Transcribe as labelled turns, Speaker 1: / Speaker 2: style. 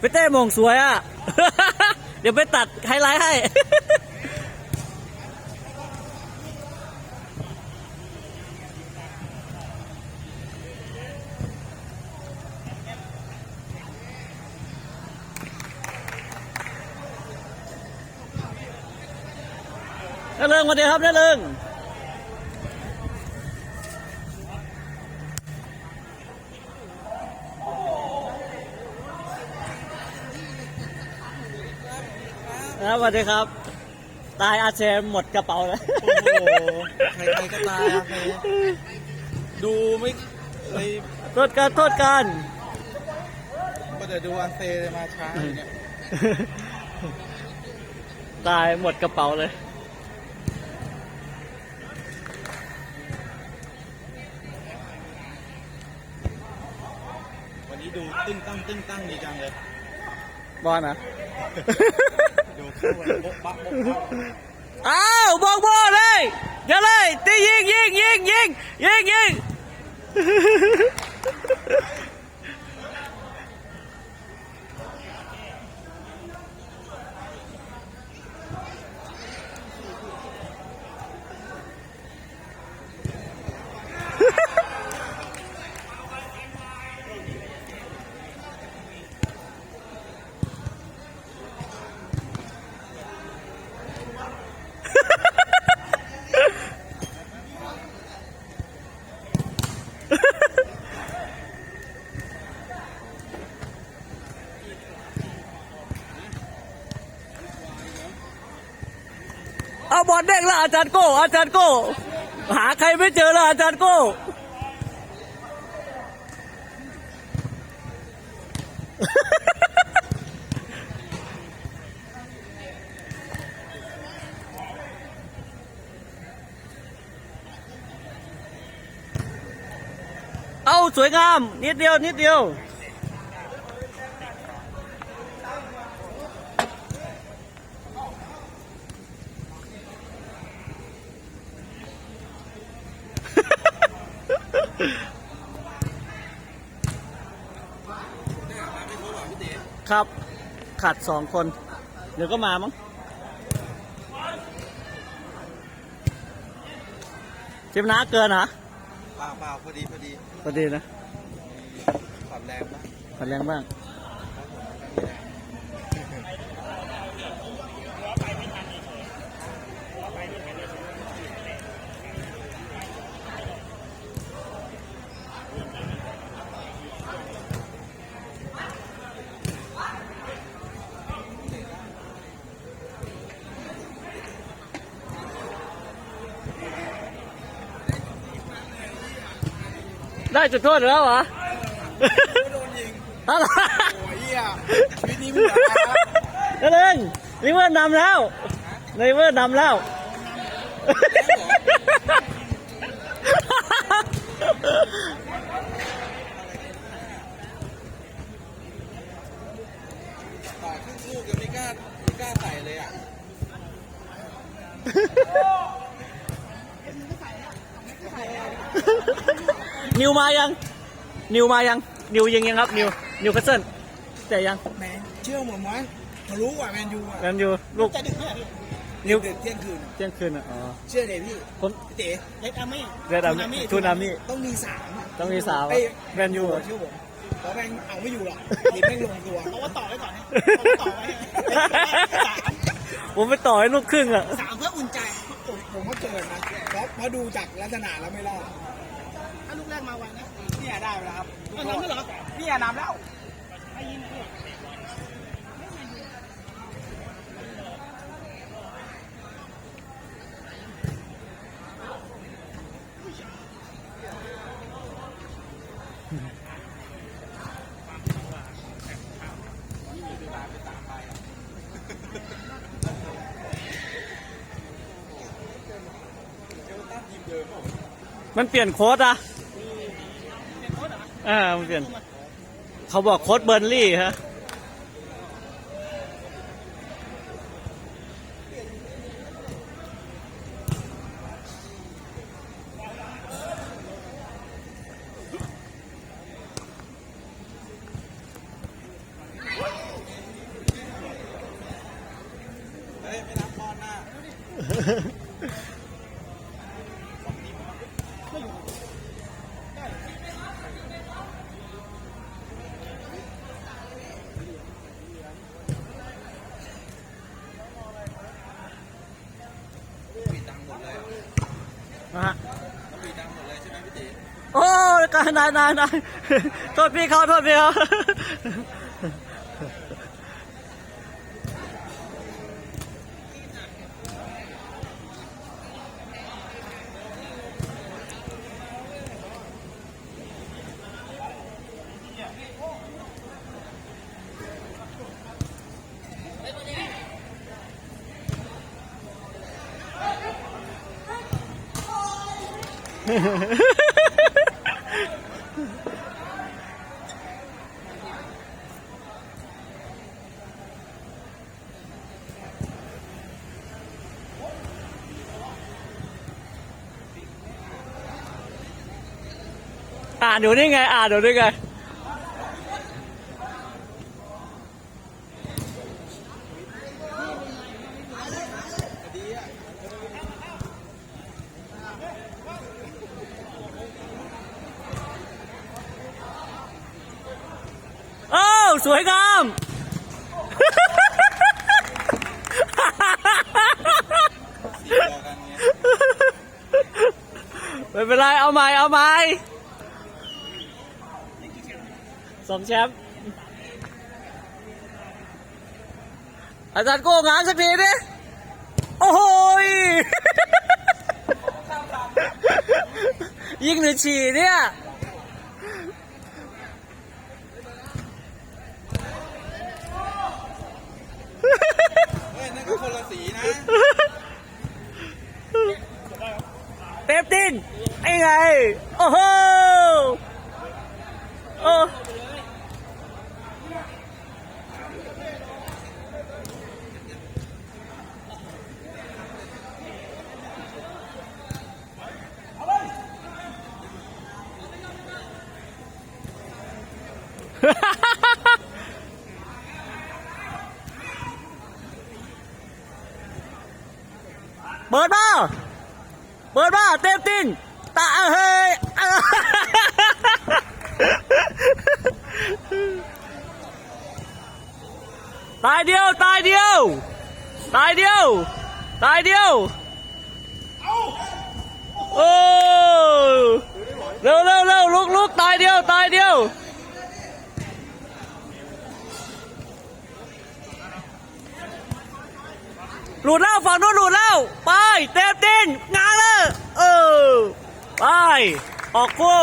Speaker 1: ไปเต้มงสวยอะ เดี๋ยวไปตัดไฮไลท์ให้น้าเริงสวัสดีครับน้าเริง ครับสวัสดีครับ ตายอาเชมหมดกระเป๋าแล้ว
Speaker 2: โอ้โหใครๆก็ตายครับใครดูไม่เลย
Speaker 1: โทษกันโทษกัน
Speaker 2: ก็จะดูอันเซเลยมาช้าอย่างเนี่ย
Speaker 1: ตายหมดกระเป๋าเลย
Speaker 2: วันนี้ดูตึ้งตั้งตึ้งตั้งดีจังเลย
Speaker 1: บอลนะ
Speaker 2: เอ้า
Speaker 1: วบอกบอลเลยเดี๋ยวเลยตียิงยิงยิงยิงยิงยิง เอาบอลเด้งแล้วอาจารย์โก้ อาจารย์โก้ หาใครไม่เจอแล้วอาจารย์โก้เอาสวยงาม นิดเดียว นิดเดียว ครับ ขาดสองคน เดี๋ยวก็มามั้งเจ็บนะเกินเหรอ
Speaker 2: เปล่าเปล่าพอดีพอดี
Speaker 1: พอดีนะ
Speaker 2: ความแรงปะ
Speaker 1: ผัดแรงบ้าง ได้จุดโทษแล้วเหรอ
Speaker 2: ไม่โดนยิง
Speaker 1: อะไร
Speaker 2: โอ้ยเหี้ยชีวิตนี้มึงเหลืออะไรวะ
Speaker 1: นั่นเองลิเวอร์นำแล้วลิเวอร์นำแล้ว
Speaker 2: ต่อครึ่งลูกยังไม่กล้าไม่กล้าใส่เลยอะ
Speaker 1: นิวมายัง นิวมายัง นิวยิงยังครับ นิว นิวคัสเซิลแต่ยัง
Speaker 2: แหมเชื่อผมว่าทะลุอะแมนยูอะ
Speaker 1: แมนยูลูก
Speaker 2: จะดึกเนี่ยพี่
Speaker 1: นิว
Speaker 2: ดึกเที่ยงคืน
Speaker 1: เที่ยงคืนอะอ๋อ
Speaker 2: เชื่อเดี๋ยวพี่
Speaker 1: ผม
Speaker 2: พี่เต๋เล็กอามี่
Speaker 1: เรดอามี่ทูนามี่
Speaker 2: ต้องมีสามะ
Speaker 1: ต้องมีสามอะ
Speaker 2: เอ้ย
Speaker 1: แมนยูอะ
Speaker 2: เชื่อผมเพราะแมงเอาไม่อยู่หรอกทีมแม่งลงตัวเพราะว่าต่อไว้ก่อนต่อไว้สาม
Speaker 1: ผมไปต่อให้ลูกครึ่งอะ
Speaker 2: สามเพื่ออุ่นใจผมผมก็เกินนะเพราะเพราะดูจากลักษณะแล้วไม่รอดถ้าลู กแรกมาไวนะเนี่ยได้แล้วครับน้ำไม่หรอเนี่ยน้ำแล้ว
Speaker 1: มันเปลี่ยนโค้ดอะ อ่ามัเปลี่ยนเขาบอกโค้ดเบอร์ลี่ฮะ
Speaker 3: ดังหมร
Speaker 1: นะฮะนโอ้ยนายนายนายโทษพี่เขาโทษพี่เขา อ่านดูนี่ไง อ่านดูนี่ไง โอ้าว สวยงามไม่เป็นไร เอาใหม่ เอาใหม่สมแชมป์อาจารย์โก้งานสักทีดิ โอ้โหยยิงหรือฉี่เนี่ย
Speaker 2: เฮ้ยนั่นก็ คนละสีนะ
Speaker 1: เต็มตินไอ้ไง โอ้โหโอ้เปิดมาเปิดมาเต็มตินตาเฮ้ยตายเดียวตายเดียวตายเดียวตายเดียวโอ้เร็วเร็วเร็วลุกลุกตายเดียวตายเดียว หลุดแล้วฝั่งโน้นหลุดแล้ว ไป เต็มตินงานเลยเออ ไป ออกคู่